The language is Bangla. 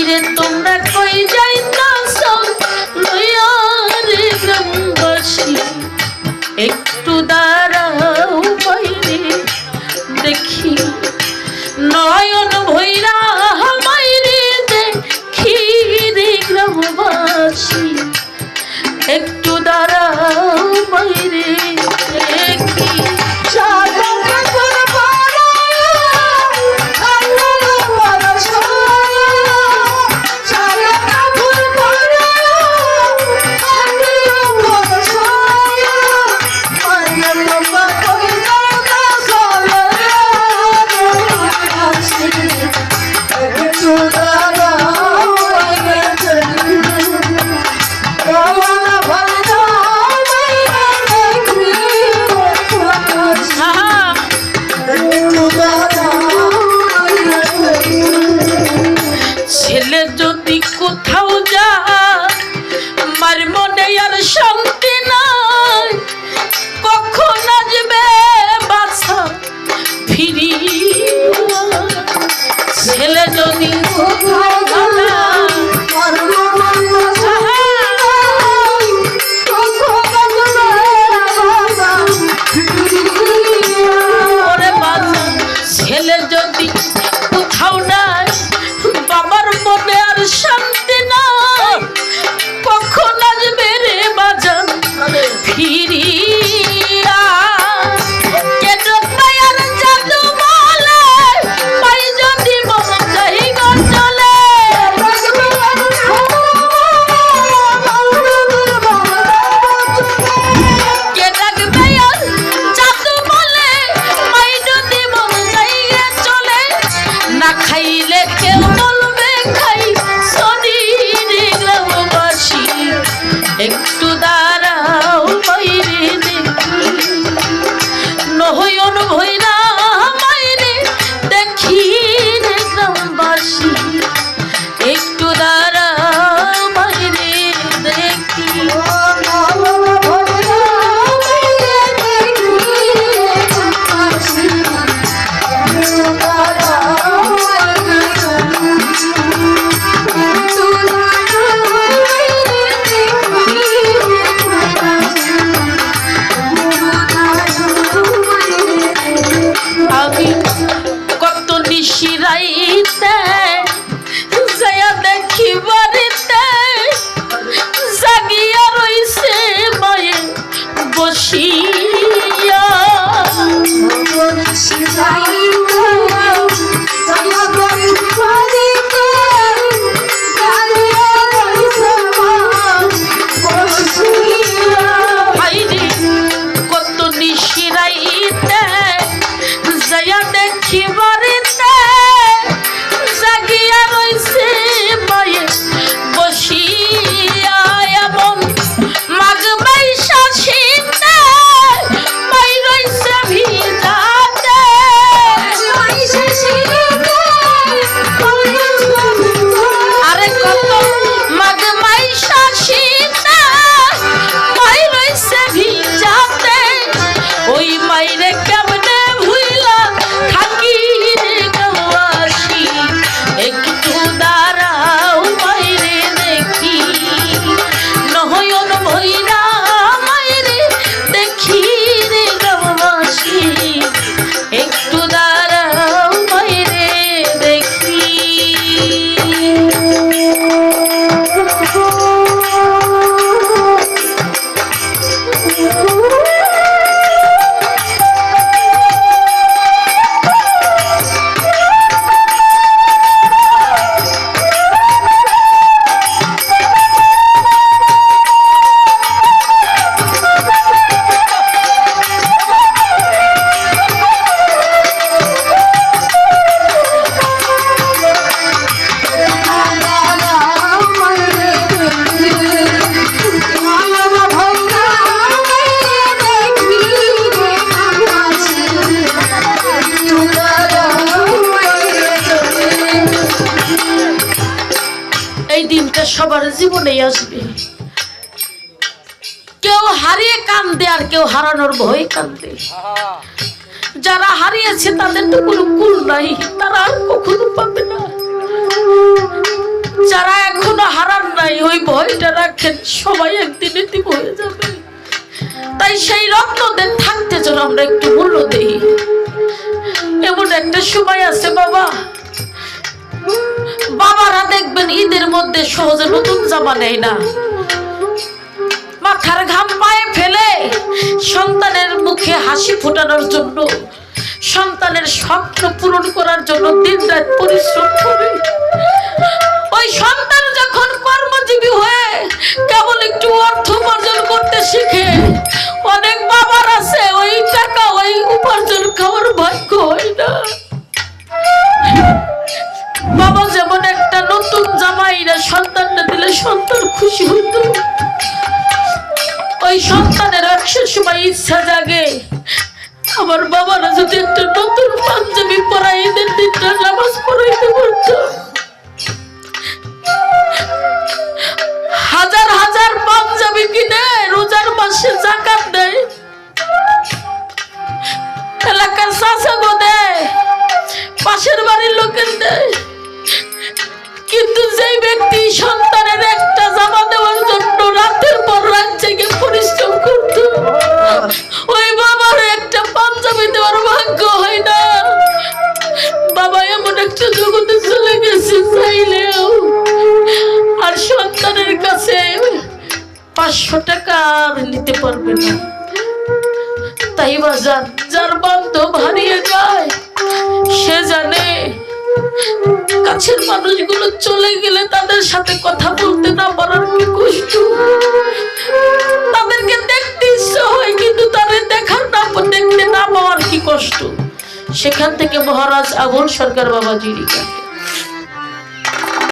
রে তোমরা Então দিনটা সবার জীবনেই আসবে। কেউ হারিয়ে কান্দে আর কেউ হারানোর ভয়ে কান্দে। যারা হারিয়েছে তাদের তো কোনো কুল নাই, তারা আর কখনো পাবে না। যারা এখনও হারান নাই, ওই ভয়টা রাখেন, সবাই একদিন এদিক হয়ে যাবে। তাই সেই রত্নদের থাকতে যেন আমরা একটু মূল্য দিই। এমন একটা সময় আছে বাবা বাবারা দেখবেন ঈদের মধ্যে সহজে নতুন জামা নেয় না। মাথার ঘাম পায়ে ফেলে সন্তানের মুখে হাসি ফোটানোর জন্য, সন্তানের স্বপ্ন পূরণ করার জন্য দিন রাত পরিশ্রম করে। ওই সন্তান যখন কর্মজীবী হয়ে কেবল একটু অর্থ উপার্জন করতে শিখে, অনেক বাবার আছে, ওই টাকা, ওই ইচ্ছা জাগে। আমার বাবারা যদি একটা নতুন পাঞ্জাবি পরাই ঈদের দিনটা নামাজ পড়াইতে পারতো হাজার হাজার পাঞ্জাবি কিনে রোজার মাসে জাকাত দেয়। এলাকার শাসক দেয়, পাশের বাড়ির লোকের দেয়। কিন্তু যেই ব্যক্তি সন্তানের পাঁচশো টাকা আর নিতে পারবে না। তাই বাজার যার বান্ধব হারিয়ে যায়, সে জানে কাছের মানুষগুলো চলে গেলে তাদের সাথে কথা বলতে না পারার কি কষ্ট। তাদেরকে দেখতে ইচ্ছা হয়, কিন্তু তাদের দেখার না, দেখতে না পাওয়ার কি কষ্ট? সেখান থেকে মহারাজ আগুন সরকার বাবা জিরিকা